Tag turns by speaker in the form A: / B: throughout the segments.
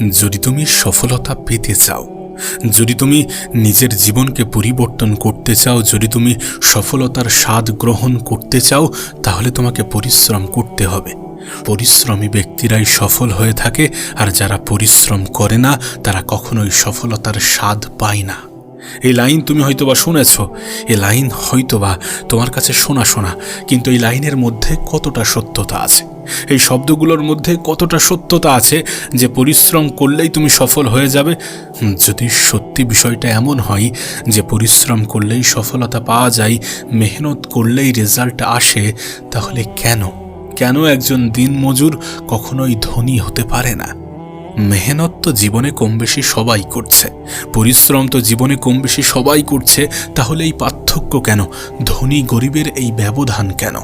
A: যদি তুমি সফলতা পেতে চাও, যদি তুমি নিজের জীবনকে পরিবর্তন করতে চাও, যদি তুমি সফলতার স্বাদ গ্রহণ করতে চাও, তাহলে তোমাকে পরিশ্রম করতে হবে। পরিশ্রমী ব্যক্তিরাই সফল হয়ে থাকে, আর যারা পরিশ্রম করে না, তারা কখনোই সফলতার স্বাদ পায় না। এই লাইন তুমি হয়তোবা শুনেছ। এই লাইন হয়তোবা তোমার কাছে শোনা শোনা, কিন্তু এই লাইনের মধ্যে কতটা সত্যতা আছে? এই শব্দগুলোর মধ্যে কতটা সত্যতা আছে যে পরিশ্রম করলেই তুমি সফল হয়ে যাবে? যদি সত্যি বিষয়টা এমন হয় যে পরিশ্রম করলেই সফলতা পাওয়া যায়, মেহনত করলেই রেজাল্ট আসে, তাহলে কেন? কেন একজন দিনমজুর কখনোই ধনী হতে পারে না? মেহনত তো জীবনে কম বেশি সবাই করছে, পরিশ্রম তো জীবনে কম বেশি সবাই করছে, তাহলে এই পার্থক্য কেন? ধনী গরিবের এই ব্যবধান কেন?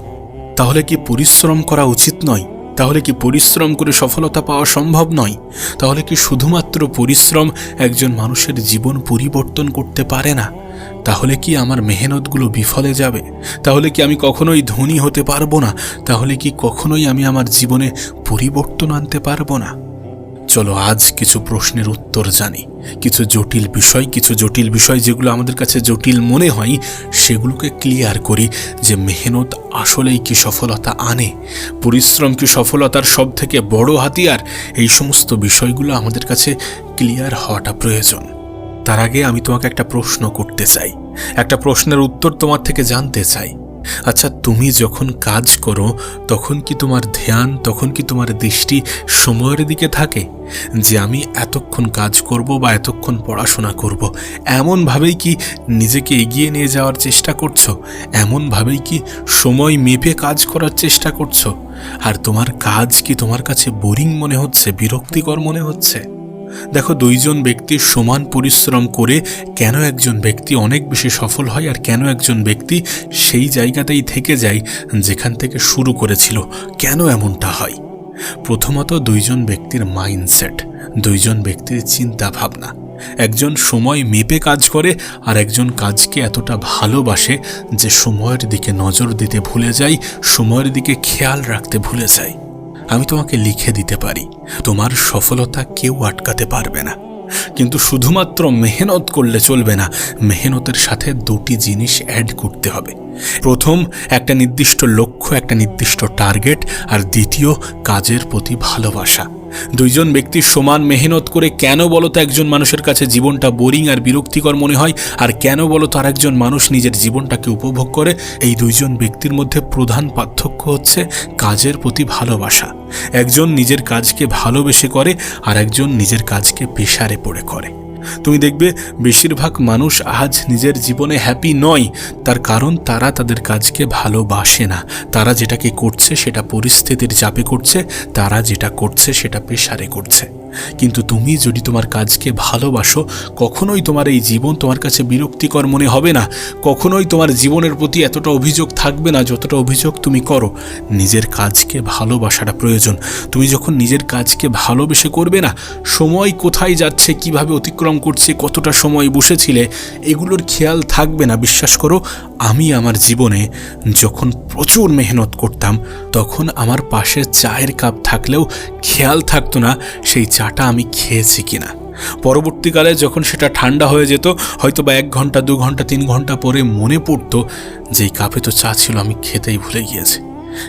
A: তাহলে কি পরিশ্রম করা উচিত নয়? তাহলে কি পরিশ্রম করে সফলতা পাওয়া সম্ভব নয়? তাহলে কি শুধুমাত্র পরিশ্রম একজন মানুষের জীবন পরিবর্তন করতে পারে না? তাহলে কি আমার মেহনতগুলো বিফলে যাবে? তাহলে কি আমি কখনোই ধনী হতে পারব না? তাহলে কি কখনোই আমি আমার জীবনে পরিবর্তন আনতে পারব না? চলো আজ কিছু প্রশ্নের উত্তর জানি। কিছু জটিল বিষয়, কিছু জটিল বিষয় যেগুলো আমাদের কাছে জটিল মনে হয়, সেগুলোকে ক্লিয়ার করি যে মেহনত আসলেই কি সফলতা আনে, পরিশ্রম কি সফলতার সব থেকে বড় হাতিয়ার, এই সমস্ত বিষয়গুলো আমাদের কাছে ক্লিয়ার হওয়াটা প্রয়োজন। তার আগে আমি তোমাকে একটা প্রশ্ন করতে চাই। একটা প্রশ্নের উত্তর তোমার থেকে জানতে চাই। আচ্ছা তুমি যখন কাজ করো, তখন কি তোমার ধ্যান, তখন কি তোমার দৃষ্টি সময়ের দিকে থাকে? যে আমি এতক্ষণ কাজ করব বা এতক্ষণ পড়াশোনা করব, এমনভাবেই কি নিজেকে এগিয়ে নিয়ে যাওয়ার চেষ্টা করছ? এমনভাবেই কি সময় মেপে কাজ করার চেষ্টা করছ? আর তোমার কাজ কি তোমার কাছে বোরিং মনে হচ্ছে, বিরক্তিকর মনে হচ্ছে? দেখো, দুইজন ব্যক্তি সমান পরিশ্রম করে কেন একজন ব্যক্তি অনেক বেশি সফল হয় আর কেন একজন ব্যক্তি সেই জায়গাতেই থেকে যায় যেখান থেকে শুরু করেছিল, কেন এমনটা হয়? প্রথমত দুইজন ব্যক্তির মাইন্ডসেট, দুইজন ব্যক্তির চিন্তা ভাবনা একজন সময় মেপে কাজ করে আর একজন কাজকে এতটা ভালোবাসে যে সময়ের দিকে নজর দিতে ভুলে যায়, সময়ের দিকে খেয়াল রাখতে ভুলে যায়। আমি তোমাকে লিখে দিতে পারি। তোমার সফলতা কেউ আটকাতে পারবে না। কিন্তু শুধুমাত্র মেহনত করলে চলবে না। মেহনতের সাথে দুটি জিনিস অ্যাড করতে হবে। প্রথম, একটা নির্দিষ্ট লক্ষ্য, একটা নির্দিষ্ট টার্গেট আর দ্বিতীয়, কাজের প্রতি ভালোবাসা। দুইজন ব্যক্তি সমান মেহনত করে কেন বলো তো একজন মানুষের কাছে জীবনটা বোরিং আর বিরক্তিকর মনে হয়, আর কেন বলো তো আর একজন মানুষ নিজের জীবনটাকে উপভোগ করে? এই দুইজন ব্যক্তির মধ্যে প্রধান পার্থক্য হচ্ছে কাজের প্রতি ভালোবাসা। একজন নিজের কাজকে ভালোবেসে করে আর একজন নিজের কাজকে পেশারে পড়ে করে। তুমি দেখবে বেশিরভাগ মানুষ আজ নিজের জীবনে হ্যাপি নয়। তার কারণ তারা তাদের কাজকে ভালোবাসে না। তারা যেটাকে করছে সেটা পরিস্থিতির চাপে করছে, তারা যেটা করছে সেটা পেশারে করছে। কিন্তু তুমি যদি তোমার কাজকে ভালোবাসো, কখনোই তোমার এই জীবন তোমার কাছে বিরক্তিকর মনে হবে না। কখনোই তোমার জীবনের প্রতি এতটা অভিযোগ থাকবে না যতটা অভিযোগ তুমি করো। নিজের কাজকে ভালোবাসাটা প্রয়োজন। তুমি যখন নিজের কাজকে ভালোবেসে করবে না, সময় কোথায় যাচ্ছে, কীভাবে অতিক্রম করছে, কতটা সময় বসেছিলে, এগুলোর খেয়াল থাকবে না, বিশ্বাস করো, আমি আমার জীবনে যখন প্রচুর মেহনত করতাম, তখন আমার পাশে চায়ের কাপ থাকলেও খেয়াল থাকতো না সেই চাটা আমি খেয়েছি কিনা। পরবর্তীকালে যখন সেটা ঠান্ডা হয়ে যেত হয়তো বা এক ঘণ্টা, দু ঘণ্টা, তিন ঘণ্টা পরে মনে পড়তো যে কাপে তো চা ছিল, আমি খেতেই ভুলে গিয়েছি।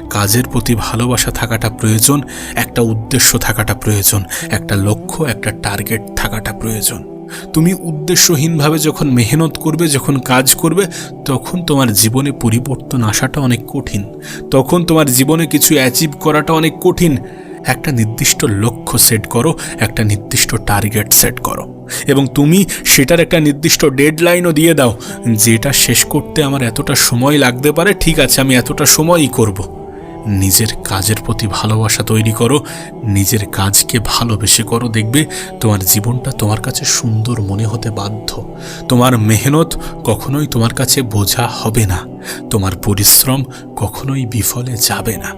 A: কাজের প্রতি ভালোবাসা থাকাটা প্রয়োজন, একটা উদ্দেশ্য থাকাটা প্রয়োজন, একটা লক্ষ্য, একটা টার্গেট থাকাটা প্রয়োজন। তুমি উদ্দেশ্যহীনভাবে যখন মেহনত করবে, যখন কাজ করবে, তখন তোমার জীবনে পরিবর্তন আসাটা অনেক কঠিন। তখন তোমার জীবনে কিছু অ্যাচিভ করাটা অনেক কঠিন। একটা নির্দিষ্ট লক্ষ্য সেট করো, একটা নির্দিষ্ট টার্গেট সেট করো। এবং তুমি সেটার একটা নির্দিষ্ট ডেডলাইনও দিয়ে দাও, যেটা শেষ করতে আমার এতটা সময় লাগতে পারে, ঠিক আছে, আমি এতটা সময়ই করব। নিজের কাজের প্রতি ভালোবাসা তৈরি করো, নিজের কাজকে ভালোবেসে করো, দেখবে তোমার জীবনটা তোমার কাছে সুন্দর মনে হতে বাধ্য। তোমার মেহনত কখনোই তোমার কাছে বোঝা হবে না, তোমার পরিশ্রম কখনোই বিফলে যাবে না।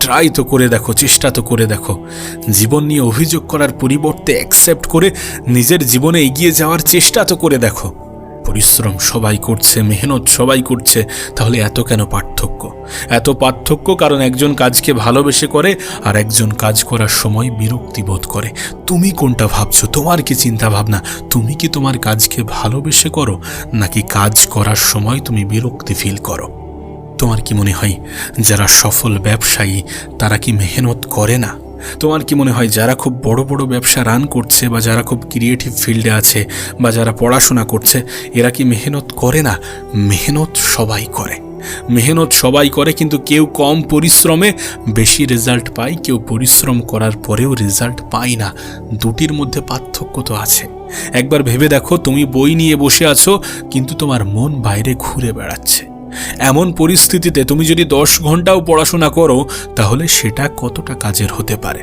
A: ট্রাই তো করে দেখো, চেষ্টা তো করে দেখো। জীবন নিয়ে অভিযোগ করার পরিবর্তে অ্যাকসেপ্ট করে নিজের জীবনে এগিয়ে যাওয়ার চেষ্টা তো করে দেখো। পরিশ্রম সবাই করছে, মেহনত সবাই করছে, তাহলে এত কেন পার্থক্য? এত পার্থক্য কারণ একজন কাজকে ভালোবেসে করে আর একজন কাজ করার সময় বিরক্তি বোধ করে। তুমি কোনটা ভাবছ? তোমার কি চিন্তা ভাবনা তুমি কি তোমার কাজকে ভালোবেসে করো? নাকি কাজ করার সময় তুমি বিরক্তি ফিল করো? তোমার কি মনে হয়, যারা সফল ব্যবসায়ী, তারা কি মেহনত করে না? তোমার কি মনে হয় যারা খুব বড় বড় ব্যবসা রান করছে বা যারা খুব ক্রিয়েটিভ ফিল্ডে আছে বা যারা পড়াশোনা করছে, এরা কি মেহনত করে না? মেহনত সবাই করে। মেহনত সবাই করে কিন্তু কেউ কম পরিশ্রমে বেশি রেজাল্ট পায়, কেউ পরিশ্রম করার পরেও রেজাল্ট পায় না। দুটির মধ্যে পার্থক্য তো আছে। একবার ভেবে দেখো, তুমি বই নিয়ে বসে আছো, কিন্তু তোমার মন বাইরে ঘুরে বেড়াচ্ছে। এমন পরিস্থিতিতে তুমি যদি দশ ঘন্টাও পড়াশোনা করো, তাহলে সেটা কতটা কাজের হতে পারে?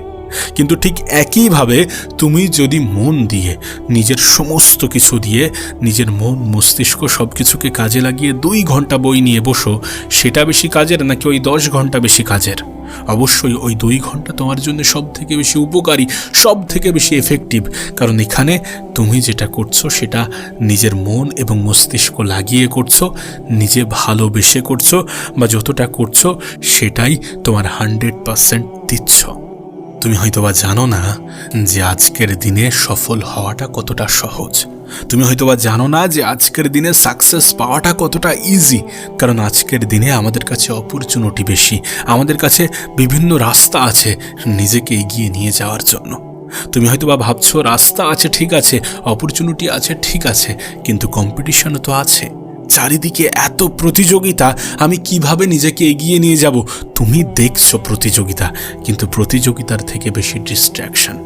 A: কিন্তু ঠিক একইভাবে তুমি যদি মন দিয়ে, নিজের সমস্ত কিছু দিয়ে, নিজের মন, মস্তিষ্ক সব কিছুকে কাজে লাগিয়ে দুই ঘণ্টা বই নিয়ে বসো, সেটা বেশি কাজের নাকি ওই দশ ঘণ্টা বেশি কাজের? অবশ্যই ওই দুই ঘণ্টা তোমার জন্য সব থেকে বেশি উপকারী সব থেকে বেশি এফেক্টিভ কারণ এখানে তুমি যেটা করছ, সেটা নিজের মন এবং মস্তিষ্ক লাগিয়ে করছ, নিজে ভালোবেসে করছ বা যতটা করছ, সেটাই তোমার হান্ড্রেড পারসেন্ট দিচ্ছ। তুমি হয়তোবা জানো না যে আজকের দিনে সফল হওয়াটা কতটা সহজ। তুমি হয়তোবা জানো না যে আজকের দিনে সাকসেস পাওয়াটা কতটা ইজি কারণ আজকের দিনে আমাদের কাছে অপরচুনিটি বেশি। আমাদের কাছে বিভিন্ন রাস্তা আছে নিজেকে এগিয়ে নিয়ে যাওয়ার জন্য। তুমি হয়তোবা ভাবছ, রাস্তা আছে, ঠিক আছে অপরচুনিটি আছে, ঠিক আছে, কিন্তু কম্পিটিশনও তো আছে। চারিদিকে এত প্রতিযোগিতা, আমি কীভাবে নিজেকে এগিয়ে নিয়ে যাব? তুমি দেখছ প্রতিযোগিতা, কিন্তু প্রতিযোগিতার থেকে বেশি ডিস্ট্র্যাকশন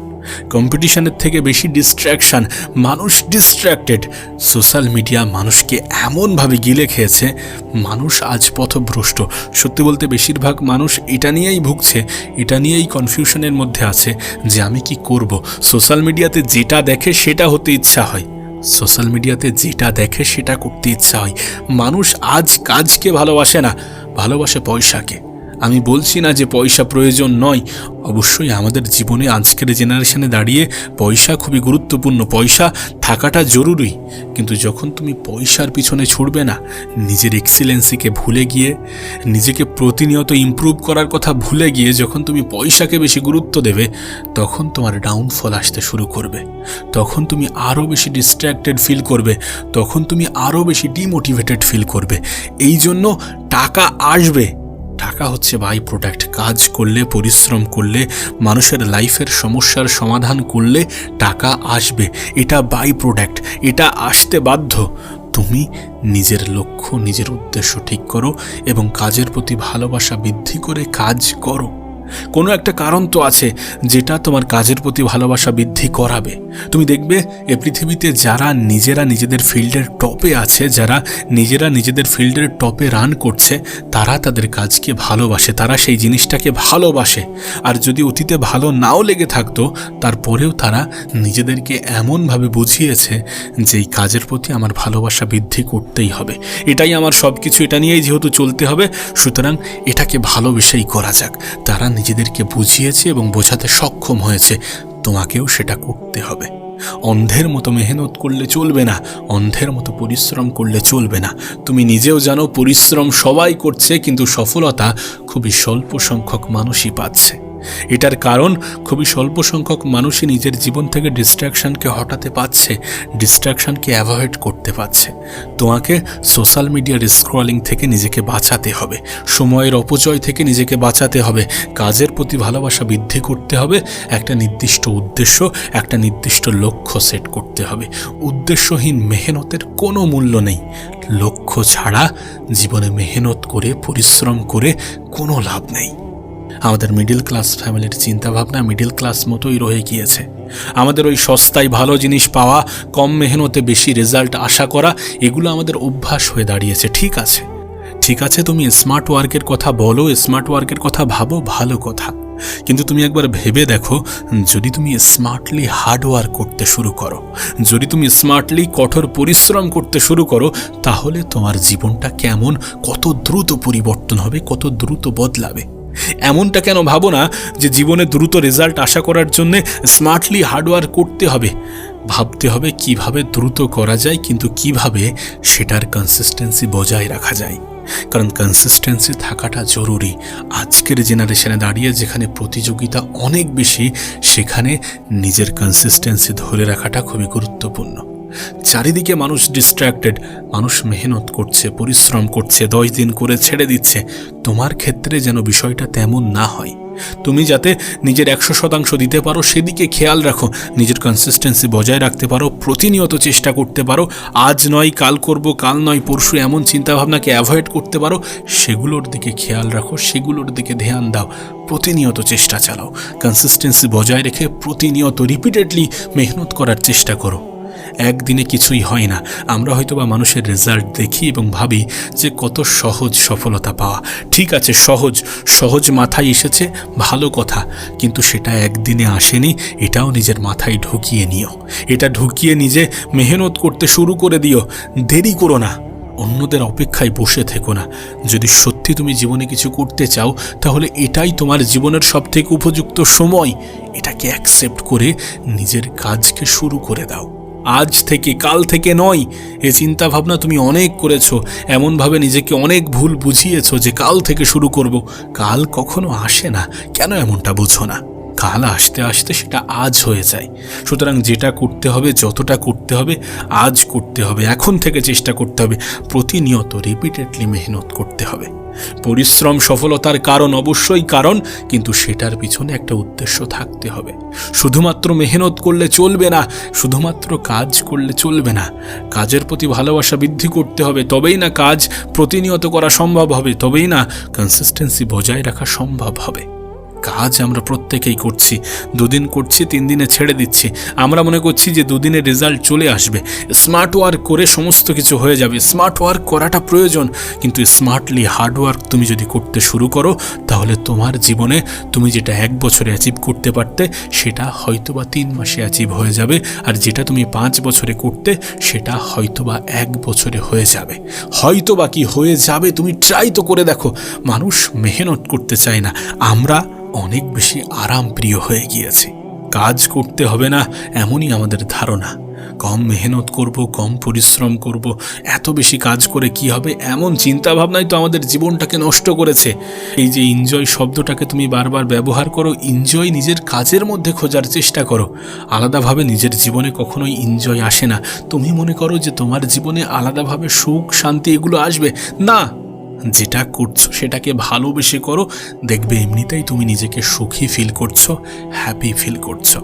A: কম্পিটিশনের থেকে বেশি ডিস্ট্র্যাকশন মানুষ ডিস্ট্র্যাক্টেড সোশ্যাল মিডিয়া মানুষকে এমনভাবে গিলে খেয়েছে, মানুষ আজ পথভ্রষ্ট। সত্যি বলতে বেশিরভাগ মানুষ এটা নিয়েই ভুগছে, এটা নিয়েই কনফিউশনের মধ্যে আছে যে আমি কি করব? সোশ্যাল মিডিয়াতে যেটা দেখে সেটা হতে ইচ্ছা হয়। সোশ্যাল মিডিয়াতে যেটা দেখে সেটা করতে ইচ্ছা হয়। মানুষ আজ কাজকে ভালোবাসে না, ভালোবাসে পয়সাকে। আমি বলছি না যে পয়সা প্রয়োজন নয়। অবশ্যই আমাদের জীবনে আজকের জেনারেশনে দাঁড়িয়ে পয়সা খুবই গুরুত্বপূর্ণ। পয়সা থাকাটা জরুরি। কিন্তু যখন তুমি পয়সার পিছনে ছুটবে না, নিজের এক্সিলেন্সিকে ভুলে গিয়ে, নিজেকে প্রতিনিয়ত ইমপ্রুভ করার কথা ভুলে গিয়ে যখন তুমি পয়সাকে বেশি গুরুত্ব দেবে, তখন তোমার ডাউনফল আসতে শুরু করবে। তখন তুমি আরও বেশি ডিস্ট্র্যাক্টেড ফিল করবে। তখন তুমি আরও বেশি ডিমোটিভেটেড ফিল করবে। এই জন্য টাকা আসবে। টাকা হচ্ছে বাই প্রোডাক্ট কাজ করলে, পরিশ্রম করলে, মানুষের লাইফের সমস্যার সমাধান করলে টাকা আসবে। এটা বাই প্রোডাক্ট এটা আসতে বাধ্য। তুমি নিজের লক্ষ্য, নিজের উদ্দেশ্য ঠিক করো এবং কাজের প্রতি ভালোবাসা বৃদ্ধি করে কাজ করো। কোনো একটা কারণ তো আছে যেটা তোমার কাজের প্রতি ভালোবাসা বৃদ্ধি করাবে। তুমি দেখবে, এ পৃথিবীতে যারা নিজেরা নিজেদের ফিল্ডের টপে আছে, যারা নিজেরা নিজেদের ফিল্ডের টপে রান করছে, তারা তাদের কাজকে ভালোবাসে, তারা সেই জিনিসটাকে ভালোবাসে। আর যদি অতীতে ভালো নাও লেগে থাকতো, তারপরেও তারা নিজেদেরকে এমনভাবে বুঝিয়েছে যে এই কাজের প্রতি আমার ভালোবাসা বৃদ্ধি করতেই হবে। এটাই আমার সব কিছু এটা নিয়েই যেহেতু চলতে হবে, সুতরাং এটাকে ভালোবেসেই করা যাক। তারা নিজেদেরকে বুঝিয়েছে এবং বোঝাতে সক্ষম হয়েছে। তোমাকেও সেটা করতে হবে। অন্ধের মতো মেহনত করলে চলবে না, অন্ধের মতো পরিশ্রম করলে চলবে না। তুমি নিজেও জানো পরিশ্রম সবাই করছে, কিন্তু সফলতা খুবই স্বল্প সংখ্যক মানুষই পাচ্ছে। এটার কারণ, খুবই স্বল্প সংখ্যক মানুষই নিজের জীবন থেকে ডিস্ট্র্যাকশনকে হটাতে পারছে ডিস্ট্র্যাকশনকে অ্যাভয়েড করতে পারছে। তোমাকে সোশ্যাল মিডিয়ার স্ক্রলিং থেকে নিজেকে বাঁচাতে হবে, সময়ের অপচয় থেকে নিজেকে বাঁচাতে হবে, কাজের প্রতি ভালোবাসা বৃদ্ধি করতে হবে, একটা নির্দিষ্ট উদ্দেশ্য, একটা নির্দিষ্ট লক্ষ্য সেট করতে হবে। উদ্দেশ্যহীন মেহনতের কোনো মূল্য নেই। লক্ষ্য ছাড়া জীবনে মেহনত করে, পরিশ্রম করে কোনো লাভ নেই। আমাদের মিডিল ক্লাস ফ্যামিলির চিন্তাভাবনা মিডিল ক্লাস মতোই রয়ে গিয়েছে। আমাদের ওই সস্তায় ভালো জিনিস পাওয়া, কম মেহনতে বেশি রেজাল্ট আশা করা, এগুলো আমাদের অভ্যাস হয়ে দাঁড়িয়েছে, ঠিক আছে? ঠিক আছে, তুমি স্মার্ট ওয়ার্কের কথা বলো স্মার্ট ওয়ার্কের কথা ভাবো, ভালো কথা। কিন্তু তুমি একবার ভেবে দেখো, যদি তুমি স্মার্টলি হার্ড ওয়ার্ক করতে শুরু করো, যদি তুমি স্মার্টলি কঠোর পরিশ্রম করতে শুরু করো, তাহলে তোমার জীবনটা কেমন, কত দ্রুত পরিবর্তন হবে, কত দ্রুত বদলাবে। এমনটা কেন ভাবো না যে জীবনে দ্রুত রেজাল্ট আশা করার জন্য স্মার্টলি হার্ডওয়ার্ক করতে হবে? ভাবতে হবে কীভাবে দ্রুত করা যায় কিন্তু কীভাবে সেটার কনসিস্টেন্সি বজায় রাখা যায়। কারণ কনসিস্টেন্সি থাকাটা জরুরি। আজকের জেনারেশনে দাঁড়িয়ে যেখানে প্রতিযোগিতা অনেক বেশি, সেখানে নিজের কনসিস্টেন্সি ধরে রাখাটা খুবই গুরুত্বপূর্ণ। চারিদিকে মানুষ ডিস্ট্র্যাক্টেড মানুষ মেহনত করছে, পরিশ্রম করছে, দশ দিন করে ছেড়ে দিচ্ছে। তোমার ক্ষেত্রে যেন বিষয়টা তেমন না হয়। তুমি যাতে নিজের একশো শতাংশ দিতে পারো, সেদিকে খেয়াল রাখো। নিজের কনসিস্টেন্সি বজায় রাখতে পারো, প্রতিনিয়ত চেষ্টা করতে পারো। আজ নয়, কাল করব, কাল নয়, পরশু এমন চিন্তাভাবনাকে অ্যাভয়েড করতে পারো। সেগুলোর দিকে খেয়াল রাখো, সেগুলোর দিকে ধ্যান দাও। প্রতিনিয়ত চেষ্টা চালাও। কনসিস্টেন্সি বজায় রেখে প্রতিনিয়ত রিপিটেডলি মেহনত করার চেষ্টা করো। একদিনে কিছুই হয় না। আমরা হয়তো বা মানুষের রেজাল্ট দেখি এবং ভাবি যে কত সহজ সফলতা পাওয়া। ঠিক আছে, সহজ। সহজ মাথায় এসেছে, ভালো কথা। কিন্তু সেটা একদিনে আসেনি, এটাও নিজের মাথায় ঢুকিয়ে নিও। এটা ঢুকিয়ে নিজে মেহনত করতে শুরু করে দিও। দেরি করো না। অন্যদের অপেক্ষায় বসে থেকো না। যদি সত্যি তুমি জীবনে কিছু করতে চাও, তাহলে এটাই তোমার জীবনের সবথেকে উপযুক্ত সময়। এটাকে অ্যাকসেপ্ট করে নিজের কাজকে শুরু করে দাও। আজ থেকে, কাল থেকে নয়। এ চিন্তা ভাবনা তুমি অনেক করেছ। এমনভাবে নিজেকে অনেক ভুল বুঝিয়েছো যে কাল থেকে শুরু করব। কাল কখনো আসে না। কেন এমনটা বুঝো না? কাল আসতে আসতে সেটা আজ হয়ে যায়। সুতরাং যেটা করতে হবে, যতটা করতে হবে, আজ করতে হবে। এখন থেকে চেষ্টা করতে হবে। প্রতিনিয়ত রিপিটেডলি মেহনত করতে হবে। পরিশ্রম সফলতার কারণ অবশ্যই কারণ, কিন্তু সেটার পিছনে একটা উদ্দেশ্য থাকতে হবে। শুধুমাত্র মেহনত করলে চলবে না, শুধুমাত্র কাজ করলে চলবে না। কাজের প্রতি ভালোবাসা বৃদ্ধি করতে হবে, তবেই না কাজ প্রতিনিয়ত করা সম্ভব হবে, তবেই না কনসিস্টেন্সি বজায় রাখা সম্ভব হবে। কাজ আমরা প্রত্যেকেই করছি। দুদিন করছি, তিন দিনে ছেড়ে দিচ্ছি। আমরা মনে করছি যে দুদিনে রেজাল্ট চলে আসবে। স্মার্ট ওয়ার্ক করে সমস্ত কিছু হয়ে যাবে। স্মার্ট ওয়ার্ক করাটা প্রয়োজন। কিন্তু স্মার্টলি হার্ড ওয়ার্ক তুমি যদি করতে শুরু করো, তাহলে তোমার জীবনে তুমি যেটা এক বছরে অ্যাচিভ করতে পারতে, সেটা হয়তোবা তিন মাসে অ্যাচিভ হয়ে যাবে। আর যেটা তুমি পাঁচ বছরে করতে, সেটা হয়তোবা এক বছরে হয়ে যাবে। হয়তোবা কি হয়ে যাবে তুমি ট্রাই তো করে দেখো। মানুষ মেহনত করতে চায় না। আমরা অনেক বেশি আরাম প্রিয় হয়ে গিয়েছে। কাজ করতে হবে না, এমনই আমাদের ধারণা। কম মেহনত করব, কম পরিশ্রম করব, এত বেশি কাজ করে কি হবে এমন চিন্তা ভাবনাই তো আমাদের জীবনটাকে নষ্ট করেছে। এই যে এনজয় শব্দটাকে তুমি বারবার ব্যবহার করো এনজয় নিজের কাজের মধ্যে খোঁজার চেষ্টা করো। আলাদাভাবে নিজের জীবনে কখনোই এনজয় আসে না। তুমি মনে করো যে তোমার জীবনে আলাদাভাবে সুখ, শান্তি এগুলো আসবে। না! যেটা করছ সেটাকে ভালোবেসে করো। দেখবে এমনিতেই তুমি নিজেকে সুখী ফিল করছ হ্যাপি ফিল করছ।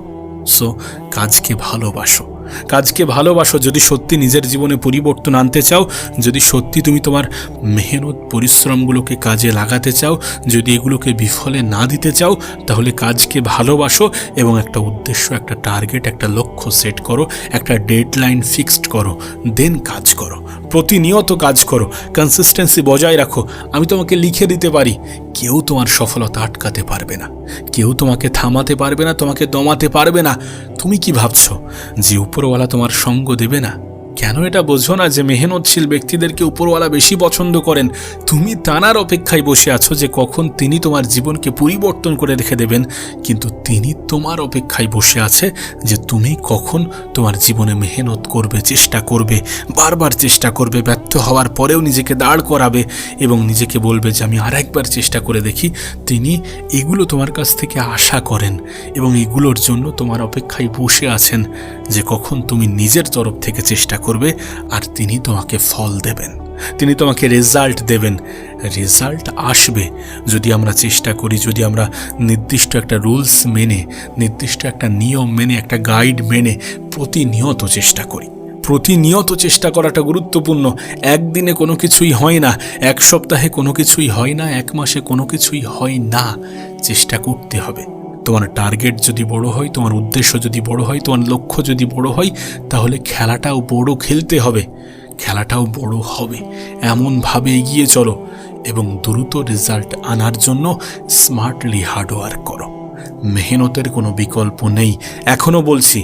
A: সো কাজকে ভালোবাসো। কাজকে ভালোবাসো। যদি সত্যি নিজের জীবনে পরিবর্তন আনতে চাও, যদি সত্যি তুমি তোমার মেহনত পরিশ্রমগুলোকে কাজে লাগাতে চাও, যদি এগুলোকে বিফলে না দিতে চাও, তাহলে কাজকে ভালোবাসো এবং একটা উদ্দেশ্য, একটা টার্গেট, একটা লক্ষ্য সেট করো, একটা ডেডলাইন ফিক্সড করো, দেন কাজ করো। প্রতিনিয়ত কাজ করো কনসিস্টেন্সি বজায় রাখো। আমি তোমাকে লিখে দিতে পারি কেউ তোমার সফলতা আটকাতে পারবে না। কেউ তোমাকে থামাতে পারবে না, তোমাকে দমাতে পারবে না। তুমি কি ভাবছ? যে উপরওয়ালা তোমার সঙ্গ দেবে না? কেন এটা বোঝো না যে মেহনতশীল ব্যক্তিদেরকে উপরওয়ালা বেশি পছন্দ করেন? তুমি তানার অপেক্ষায় বসে আছো যে কখন তিনি তোমার জীবনকে পরিবর্তন করে রেখে দেবেন। কিন্তু তিনি তোমার অপেক্ষায় বসে আছে যে তুমি কখন তোমার জীবনে মেহনত করবে, চেষ্টা করবে, বারবার চেষ্টা করবে, ব্যর্থ হওয়ার পরেও নিজেকে দাঁড় করাবে এবং নিজেকে বলবে যে আমি আর একবার চেষ্টা করে দেখি, তিনি এগুলো তোমার কাছ থেকে আশা করেন এবং এগুলোর জন্য তোমার অপেক্ষায় বসে আছেন যে কখন তুমি নিজের তরফ থেকে চেষ্টা করবে আর তিনি তোমাকে ফল দেবেন। তিনি তোমাকে রেজাল্ট দেবেন। রেজাল্ট আসবে যদি আমরা চেষ্টা করি, যদি আমরা নির্দিষ্ট একটা রুলস মেনে, নির্দিষ্ট একটা নিয়ম মেনে, একটা গাইড মেনে প্রতিনিয়ত চেষ্টা করি। প্রতিনিয়ত চেষ্টা করাটা গুরুত্বপূর্ণ। একদিনে কোনো কিছুই হয় না, এক সপ্তাহে কোনো কিছুই হয় না, এক মাসে কোনো কিছুই হয় না। চেষ্টা করতে হবে। তোমার টার্গেট যদি বড় হয়, তোমার উদ্দেশ্য যদি বড় হয়, তোমার লক্ষ্য যদি বড় হয়, তাহলে খেলাটাও বড় খেলতে হবে। খেলাটাও বড় হবে। এমনভাবে এগিয়ে চলো এবং দ্রুত রেজাল্ট আনার জন্য স্মার্টলি হার্ডওয়ার্ক করো। মেহনতের কোনো বিকল্প নেই। এখনও বলছি,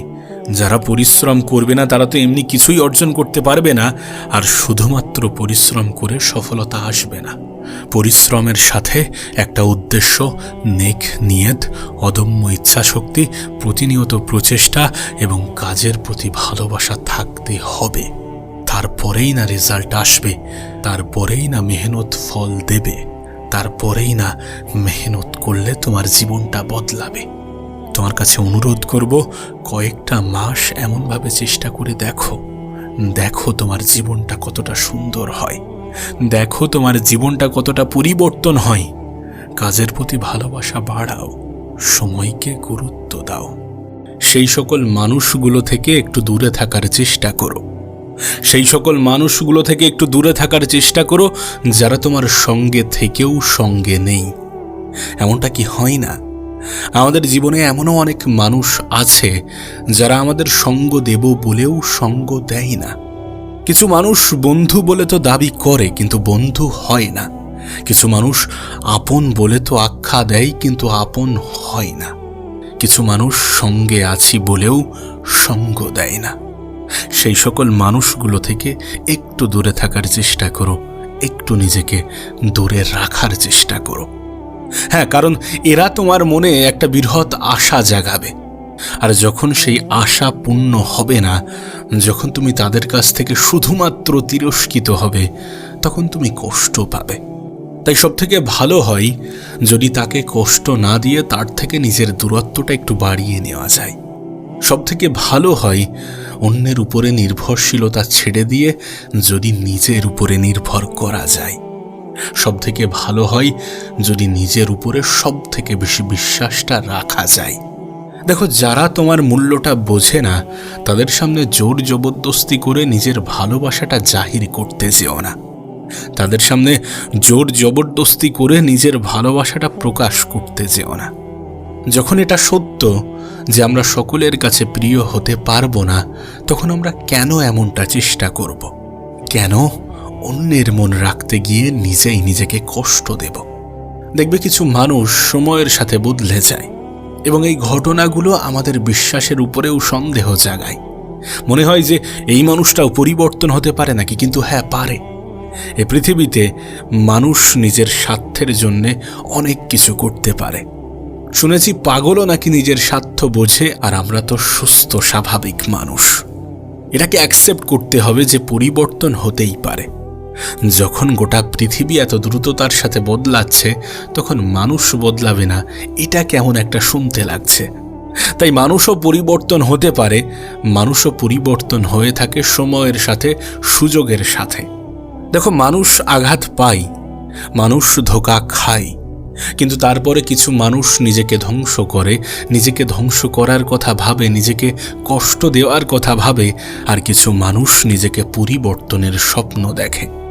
A: যারা পরিশ্রম করবে না, তারা তো এমনি কিছুই অর্জন করতে পারবে না, আর শুধুমাত্র পরিশ্রম করে সফলতা আসবে না। পরিশ্রমের সাথে একটা উদ্দেশ্য, নেক নিয়ত, অদম্য ইচ্ছাশক্তি, প্রতিনিয়ত প্রচেষ্টা এবং কাজের প্রতি ভালোবাসা থাকতে হবে। তারপরেই না রেজাল্ট আসবে, তারপরেই না মেহনত ফল দেবে, তারপরেই না মেহনত করলে তোমার জীবনটা বদলাবে। তোমার কাছে অনুরোধ করব, কয়েকটা মাস এমনভাবে চেষ্টা করে দেখো। দেখো তোমার জীবনটা কতটা সুন্দর হয়। দেখো তোমার জীবনটা কতটা পরিবর্তন হয়। কাজের প্রতি ভালোবাসা বাড়াও, সময়কে গুরুত্ব দাও। সেই সকল মানুষগুলো থেকে একটু দূরে থাকার চেষ্টা করো। সেই সকল মানুষগুলো থেকে একটু দূরে থাকার চেষ্টা করো, যারা তোমার সঙ্গে থেকেও সঙ্গে নেই। এমনটা কি হয় না? আমাদের জীবনে এমনও অনেক মানুষ আছে, যারা আমাদের সঙ্গ দেব বলেও সঙ্গ দেয় না। কিছু মানুষ বন্ধু বলে তো দাবি করে, কিন্তু বন্ধু হয় না। কিছু মানুষ আপন বলে তো আখ্যা দেয়, কিন্তু আপন হয় না। কিছু মানুষ সঙ্গে আছি বলেও সঙ্গ দেয় না। সেই সকল মানুষগুলো থেকে একটু দূরে থাকার চেষ্টা করো, একটু নিজেকে দূরে রাখার চেষ্টা করো। হ্যাঁ কারণ এরা তোমার মনে একটা বৃহৎ আশা জাগাবে। আর যখন সেই আশা পূর্ণ হবে না, যখন তুমি তাদের কাছ থেকে শুধুমাত্র তিরস্কৃত হবে, তখন তুমি কষ্ট পাবে। তাই সব থেকে ভালো হয় যদি তাকে কষ্ট না দিয়ে তার থেকে নিজের দূরত্বটা একটু বাড়িয়ে নেওয়া যায়। সব থেকে ভালো হয় অন্যের উপরে নির্ভরশীলতা ছেড়ে দিয়ে যদি নিজের উপরে নির্ভর করা যায়। সব থেকে ভালো হয় যদি নিজের উপরে সব থেকে বেশি বিশ্বাসটা রাখা যায়। দেখো, যারা তোমার মূল্যটা বোঝে না, তাদের সামনে জোর জবরদস্তি করে নিজের ভালোবাসাটা জাহির করতে যেও না। তাদের সামনে জোর জবরদস্তি করে নিজের ভালোবাসাটা প্রকাশ করতে যেও না। যখন এটা সত্য যে আমরা সকলের কাছে প্রিয় হতে পারব না, তখন আমরা কেন এমনটা চেষ্টা করব? কেন অন্যের মন রাখতে গিয়ে নিজেই নিজেকে কষ্ট দেব? দেখবে কিছু মানুষ সময়ের সাথে বদলে যায়। এবং এই ঘটনাগুলো আমাদের বিশ্বাসের উপরেও সন্দেহ জাগায়। মনে হয় যে এই মানুষটাও পরিবর্তন হতে পারে নাকি, কিন্তু হ্যাঁ পারে। এ পৃথিবীতে মানুষ নিজের স্বার্থের জন্যে অনেক কিছু করতে পারে। শুনেছি পাগলও নাকি নিজের স্বার্থ বোঝে, আর আমরা তো সুস্থ, স্বাভাবিক মানুষ। এটাকে অ্যাকসেপ্ট করতে হবে যে পরিবর্তন হতেই পারে। যখন গোটা পৃথিবী এত দ্রুততার সাথে বদলাচ্ছে, তখন মানুষ বদলাবে না। এটা কেমন একটা শুনতে লাগছে। তাই মানুষও পরিবর্তন হতে পারে। মানুষও পরিবর্তন হয়ে থাকে সময়ের সাথে, সুযোগের সাথে। দেখো, মানুষ আঘাত পায়, মানুষ ধোকা খায়। কিন্তু তারপরে কিছু মানুষ নিজেকে ধ্বংস করে, নিজেকে ধ্বংস করার কথা ভাবে, নিজেকে কষ্ট দেওয়ার কথা ভাবে, আর কিছু মানুষ নিজেকে পরিবর্তনের স্বপ্ন দেখে।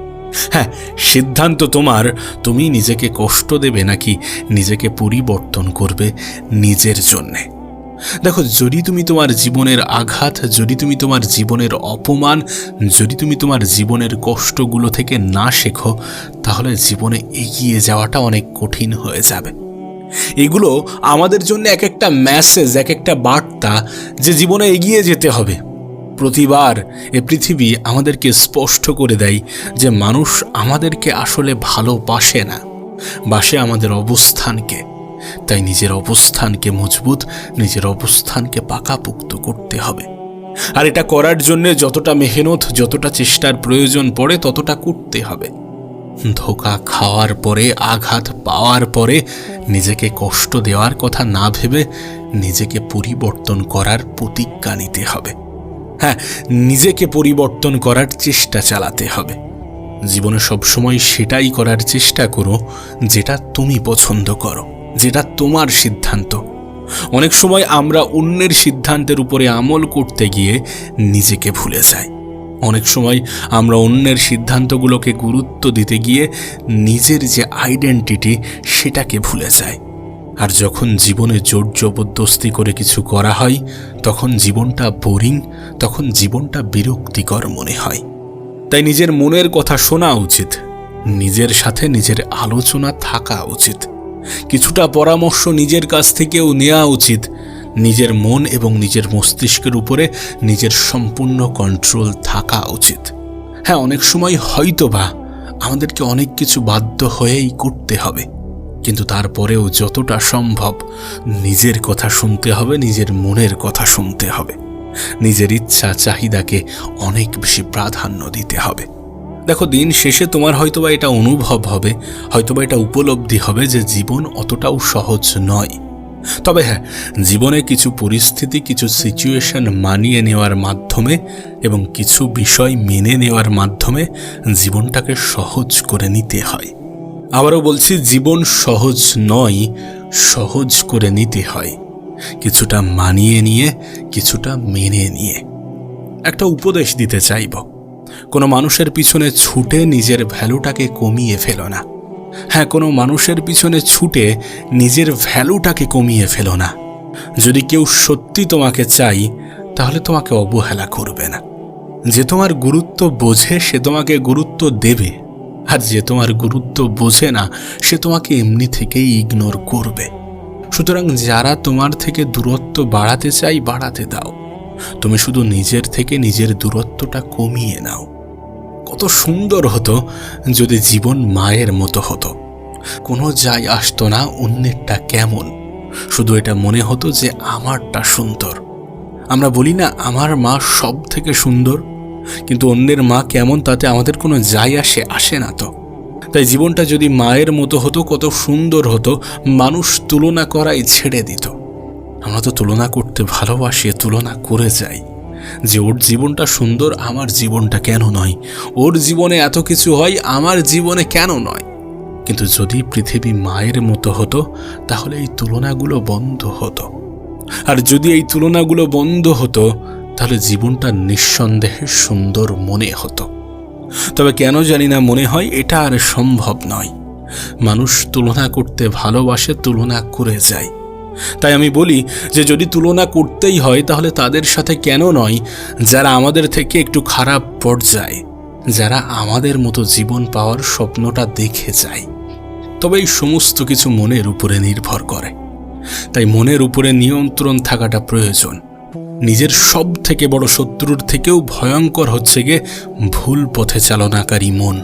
A: হ্যাঁ সিদ্ধান্ত তোমার। তুমি নিজেকে কষ্ট দেবে নাকি নিজেকে পরিবর্তন করবে নিজের জন্যে? দেখো, যদি তুমি তোমার জীবনের আঘাত, যদি তুমি তোমার জীবনের অপমান, যদি তুমি তোমার জীবনের কষ্টগুলো থেকে না শেখো, তাহলে জীবনে এগিয়ে যাওয়াটা অনেক কঠিন হয়ে যাবে। এগুলো আমাদের জন্য এক একটা মেসেজ এক একটা বার্তা যে জীবনে এগিয়ে যেতে হবে। প্রতিবার এ পৃথিবী আমাদেরকে স্পষ্ট করে দেয় যে মানুষ আমাদেরকে আসলে ভালোবাসে না, বাসে আমাদের অবস্থানকে। তাই নিজের অবস্থানকে মজবুত, নিজের অবস্থানকে পাকাপুক্ত করতে হবে। আর এটা করার জন্য যতটা মেহনত, যতটা চেষ্টার প্রয়োজন পড়ে, ততটা করতে হবে। ধোকা খাওয়ার পরে, আঘাত পাওয়ার পরে, নিজেকে কষ্ট দেওয়ার কথা না ভেবে নিজেকে পরিবর্তন করার প্রতিজ্ঞা নিতে হবে। হ্যাঁ নিজেকে পরিবর্তন করার চেষ্টা চালাতে হবে। জীবনে সবসময় সেটাই করার চেষ্টা করো যেটা তুমি পছন্দ করো, যেটা তোমার সিদ্ধান্ত। অনেক সময় আমরা অন্যের সিদ্ধান্তের উপরে আমল করতে গিয়ে নিজেকে ভুলে যাই। অনেক সময় আমরা অন্যের সিদ্ধান্তগুলোকে গুরুত্ব দিতে গিয়ে নিজের যে আইডেন্টিটি সেটাকে ভুলে যাই। আর যখন জীবনে জোর জবরদস্তি করে কিছু করা হয়, তখন জীবনটা বোরিং, তখন জীবনটা বিরক্তিকর মনে হয়। তাই নিজের মনের কথা শোনা উচিত, নিজের সাথে নিজের আলোচনা থাকা উচিত। কিছুটা পরামর্শ নিজের কাছ থেকেও নেওয়া উচিত, নিজের মন এবং নিজের মস্তিষ্কের উপরে নিজের সম্পূর্ণ কন্ট্রোল থাকা উচিত। হ্যাঁ অনেক সময় হয়তোবা আমাদেরকে অনেক কিছু বাধ্য হয়েই করতে হবে। কিন্তু তারপরেও যতটা সম্ভব নিজের কথা শুনতে হবে, নিজের মনের কথা শুনতে হবে। নিজের ইচ্ছা, চাহিদাকে অনেক বেশি প্রাধান্য দিতে হবে। দেখো, দিন শেষে তোমার হয়তোবা এটা অনুভব হবে, হয়তোবা এটা উপলব্ধি হবে যে জীবন অতটাও সহজ নয়। তবে হ্যাঁ জীবনে কিছু পরিস্থিতি, কিছু সিচুয়েশন মানিয়ে নেওয়ার মাধ্যমে এবং কিছু বিষয় মেনে নেওয়ার মাধ্যমে জীবনটাকে সহজ করে নিতে হয়। আবারও বলছি, জীবন সহজ নয়, সহজ করে নিতে হয়। কিছুটা মানিয়ে নিয়ে, কিছুটা মেনে নিয়ে। একটা উপদেশ দিতে চাইব। কোনো মানুষের পিছনে ছুটে নিজের ভ্যালুটাকে কমিয়ে ফেলো না। হ্যাঁ কোনো মানুষের পিছনে ছুটে নিজের ভ্যালুটাকে কমিয়ে ফেলো না। যদি কেউ সত্যি তোমাকে চাই, তাহলে তোমাকে অবহেলা করবে না। যে তোমার গুরুত্ব বোঝে, সে তোমাকে গুরুত্ব দেবে। আর যে তোমার গুরুত্ব বোঝে না, সে তোমাকে এমনি থেকেই ইগনোর করবে। সুতরাং যারা তোমার থেকে দূরত্ব বাড়াতে চাই বাড়াতে দাও। তুমি শুধু নিজের থেকে নিজের দূরত্বটা কমিয়ে নাও। কত সুন্দর হতো যদি জীবন মায়ের মতো হতো। কোনো যাই আসতো না অন্যেরটা কেমন। শুধু এটা মনে হতো যে আমারটা সুন্দর। আমরা বলি না, আমার মা সব থেকে সুন্দর। কিন্তু অন্যের মা কেমন তাতে আমাদের কোনো যাই আসে আসে না তো। তাই জীবনটা যদি মায়ের মতো হতো, কত সুন্দর হতো, মানুষ তুলনা করাই ছেড়ে দিত। আমরা তো তুলনা করতে ভালোবাসি, তুলনা করে যাই। যে ওর জীবনটা সুন্দর, আমার জীবনটা কেন নয়? ওর জীবনে এত কিছু হয়, আমার জীবনে কেন নয়? কিন্তু যদি পৃথিবী মায়ের মতো হতো, তাহলে এই তুলনাগুলো বন্ধ হতো। আর যদি এই তুলনাগুলো বন্ধ হতো তাহলে জীবনটা নিঃসন্দেহে সুন্দর মনে হতো। তবে কেন জানি না মনে হয় এটা আর সম্ভব নয়। মানুষ তুলনা করতে ভালোবাসে, তুলনা করে যায়। তাই আমি বলি যে যদি তুলনা করতেই হয়, তাহলে তাদের সাথে কেন নয়? যারা আমাদের থেকে একটু খারাপ পর্যায়ে, যারা আমাদের মতো জীবন পাওয়ার স্বপ্নটা দেখে যায়। তবে এই সমস্ত কিছু মনের উপরে নির্ভর করে। তাই মনের উপরে নিয়ন্ত্রণ থাকাটা প্রয়োজন। নিজের সব থেকে বড় শত্রুর থেকেও ভয়ঙ্কর হচ্ছে গিয়ে ভুল পথে চালনাকারী মন।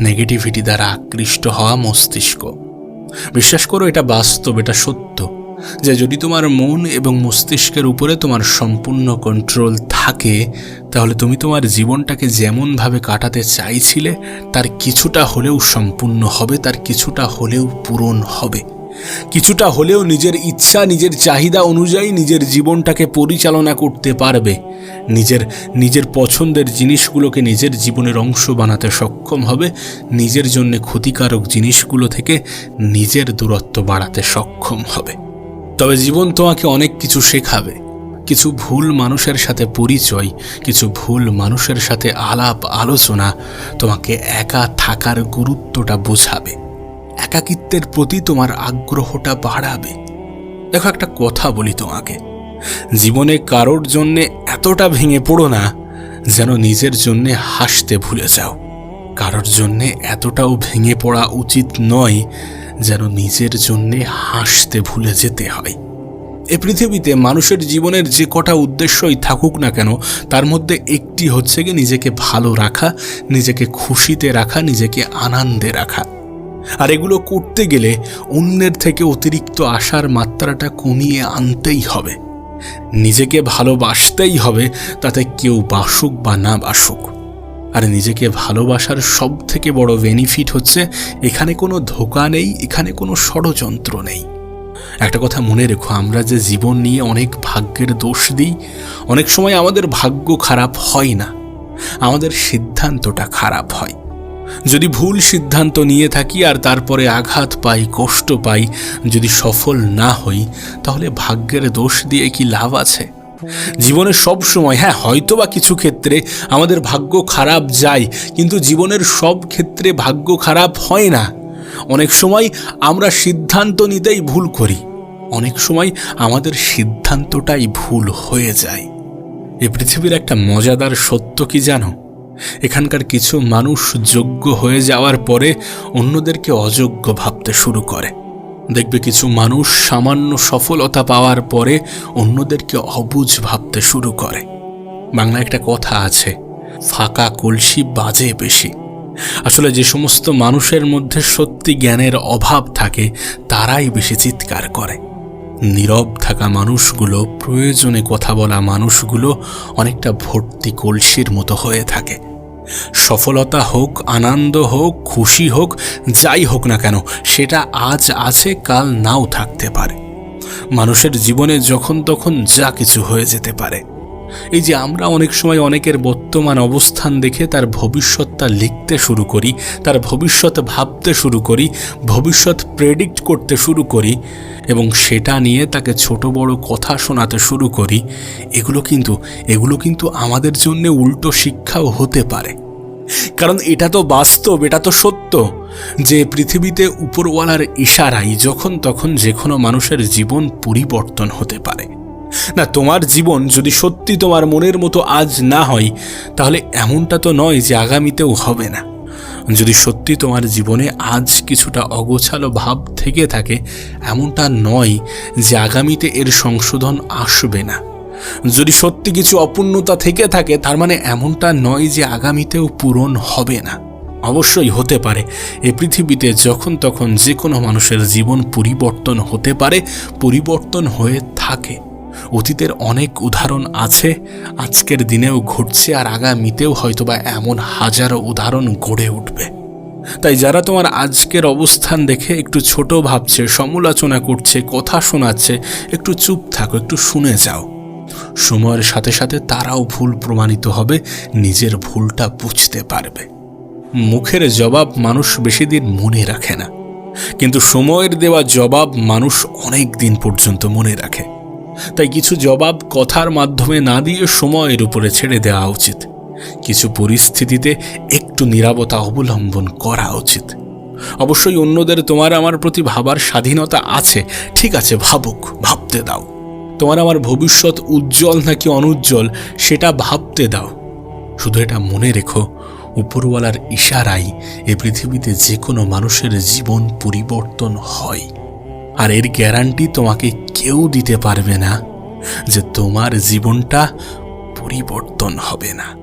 A: নেগেটিভিটি দ্বারা আকৃষ্ট হওয়া মস্তিষ্ক। বিশ্বাস করো, এটা বাস্তব, এটা সত্য যে যদি তোমার মন এবং মস্তিষ্কের উপরে তোমার সম্পূর্ণ কন্ট্রোল থাকে, তাহলে তুমি তোমার জীবনটাকে যেমনভাবে কাটাতে চাইছিলে, তার কিছুটা হলেও সম্পূর্ণ হবে, তার কিছুটা হলেও পূরণ হবে। কিছুটা হলেও নিজের ইচ্ছা, নিজের চাহিদা অনুযায়ী নিজের জীবনটাকে পরিচালনা করতে পারবে। নিজের নিজের পছন্দের জিনিসগুলোকে নিজের জীবনের অংশ বানাতে সক্ষম হবে। নিজের জন্য ক্ষতিকারক জিনিসগুলো থেকে নিজের দূরত্ব বাড়াতে সক্ষম হবে। তবে জীবন তোমাকে অনেক কিছু শেখাবে। কিছু ভুল মানুষের সাথে পরিচয়, কিছু ভুল মানুষের সাথে আলাপ আলোচনা তোমাকে একা থাকার গুরুত্বটা বোঝাবে। একাকিত্বের প্রতি তোমার আগ্রহটা বাড়াবে। দেখো, একটা কথা বলি তোমাকে। জীবনে কারোর জন্যে এতটা ভেঙে পড়ো না, যেন নিজের জন্যে হাসতে ভুলে যাও। কারোর জন্যে এতটাও ভেঙে পড়া উচিত নয়, যেন নিজের জন্যে হাসতে ভুলে যেতে হয়। এ পৃথিবীতে মানুষের জীবনের যে কটা উদ্দেশ্যই থাকুক না কেন, তার মধ্যে একটি হচ্ছে কি নিজেকে ভালো রাখা, নিজেকে খুশিতে রাখা, নিজেকে আনন্দে রাখা। আর এগুলো করতে গেলে অন্যের থেকে অতিরিক্ত আশার মাত্রাটা কমিয়ে আনতেই হবে। নিজেকে ভালোবাসতেই হবে, তাতে কেউ বাসুক বা না বাসুক। আর নিজেকে ভালোবাসার সব থেকে বড় বেনিফিট হচ্ছে, এখানে কোনো ধোকা নেই, এখানে কোনো ষড়যন্ত্র নেই। একটা কথা মনে রেখো, আমরা যে জীবন নিয়ে অনেক ভাগ্যের দোষ দিই, অনেক সময় আমাদের ভাগ্য খারাপ হয় না। আমাদের সিদ্ধান্তটা খারাপ হয়। যদি ভুল সিদ্ধান্ত নিয়ে থাকি আর তারপরে আঘাত পাই, কষ্ট পাই, যদি সফল না হই, তাহলে ভাগ্যের দোষ দিয়ে কি লাভ আছে? জীবনের সব সময় হ্যাঁ হয়তো বা কিছু ক্ষেত্রে আমাদের ভাগ্য খারাপ যায়, কিন্তু জীবনের সব ক্ষেত্রে ভাগ্য খারাপ হয় না। অনেক সময় আমরা সিদ্ধান্ত নিতেই ভুল করি। অনেক সময় আমাদের সিদ্ধান্তটাই ভুল হয়ে যায়। এ পৃথিবীর একটা মজাদার সত্য কি জানো? এখানকার কিছু মানুষ যোগ্য হয়ে যাওয়ার পরে অন্যদেরকে অযোগ্য ভাবতে শুরু করে। দেখবে কিছু মানুষ সামান্য সফলতা পাওয়ার পরে অন্যদেরকে অবুঝ ভাবতে শুরু করে। বাংলা একটা কথা আছে, ফাঁকা কলসি বাজে বেশি। আসলে যে সমস্ত মানুষের মধ্যে সত্যি জ্ঞানের অভাব থাকে, তারাই বেশি চিৎকার করে। নীরব থাকা মানুষগুলো, প্রয়োজনে কথা বলা মানুষগুলো অনেকটা ভর্তি কলসির মতো হয়ে থাকে। সফলতা হোক, আনন্দ হোক, খুশি হোক, যাই হোক না কেন, সেটা আজ আছে, কাল নাও থাকতে পারে। মানুষের জীবনে যখন তখন যা কিছু হয়ে যেতে পারে। এই যে আমরা অনেক সময় অনেকের বর্তমান অবস্থান দেখে তার ভবিষ্যৎটা লিখতে শুরু করি, তার ভবিষ্যৎ ভাবতে শুরু করি, ভবিষ্যৎ প্রেডিক্ট করতে শুরু করি এবং সেটা নিয়ে তাকে ছোট বড় কথা শোনাতে শুরু করি, এগুলো কিন্তু এগুলো কিন্তু আমাদের জন্য উল্টো শিক্ষাও হতে পারে। কারণ এটা তো বাস্তব, এটা তো সত্য যে পৃথিবীতে উপরওয়ালার ইশারাই যখন তখন যে কোনো মানুষের জীবন পরিবর্তন হতে পারে। না, তোমার জীবন যদি সত্যি তোমার মনের মতো আজ না হয়, তাহলে এমনটা তো নয় যে আগামীতেও হবে না। যদি সত্যি তোমার জীবনে আজ কিছুটা অগোছালো ভাব থেকে থাকে, এমনটা নয় যে আগামীতে এর সংশোধন আসবে না। যদি সত্যি কিছু অপূর্ণতা থেকে থাকে, তার মানে এমনটা নয় যে আগামীতেও পূরণ হবে না। অবশ্যই হতে পারে, এ পৃথিবীতে যখন তখন যে কোনো মানুষের জীবন পরিবর্তন হতে পারে, পরিবর্তন হয়ে থাকে। অতীতের অনেক উদাহরণ আছে, আজকের দিনেও ঘটছে আর আগামীতেও হয়তোবা এমন হাজারো উদাহরণ গড়ে উঠবে। তাই যারা তোমার আজকের অবস্থান দেখে একটু ছোট ভাবছে, সমালোচনা করছে, কথা শোনাচ্ছে, একটু চুপ থাকো, একটু শুনে যাও। সময়ের সাথে সাথে তারাও ভুল প্রমাণিত হবে, নিজের ভুলটা বুঝতে পারবে। মুখের জবাব মানুষ বেশি দিন মনে রাখে না। কিন্তু সময়ের দেওয়া জবাব মানুষ অনেক দিন পর্যন্ত মনে রাখে। তাই কিছু জবাব কথার মাধ্যমে না দিয়ে সময়ের উপরে ছেড়ে দেওয়া উচিত। কিছু পরিস্থিতিতে একটু নিরাপত্তা অবলম্বন করা উচিত। অবশ্যই অন্যদের তোমার আমার প্রতি ভাবার স্বাধীনতা আছে। ঠিক আছে, ভাবুক, ভাবতে দাও। তোমার আমার ভবিষ্যৎ উজ্জ্বল নাকি অনুজ্জ্বল, সেটা ভাবতে দাও। শুধু এটা মনে রেখো, উপরওয়ালার ইশারাই এ পৃথিবীতে যে কোনো মানুষের জীবন পরিবর্তন হয়। আর এর গ্যারান্টি তোমাকে কেউ দিতে পারবে না যে তোমার জীবনটা পরিবর্তন হবে না।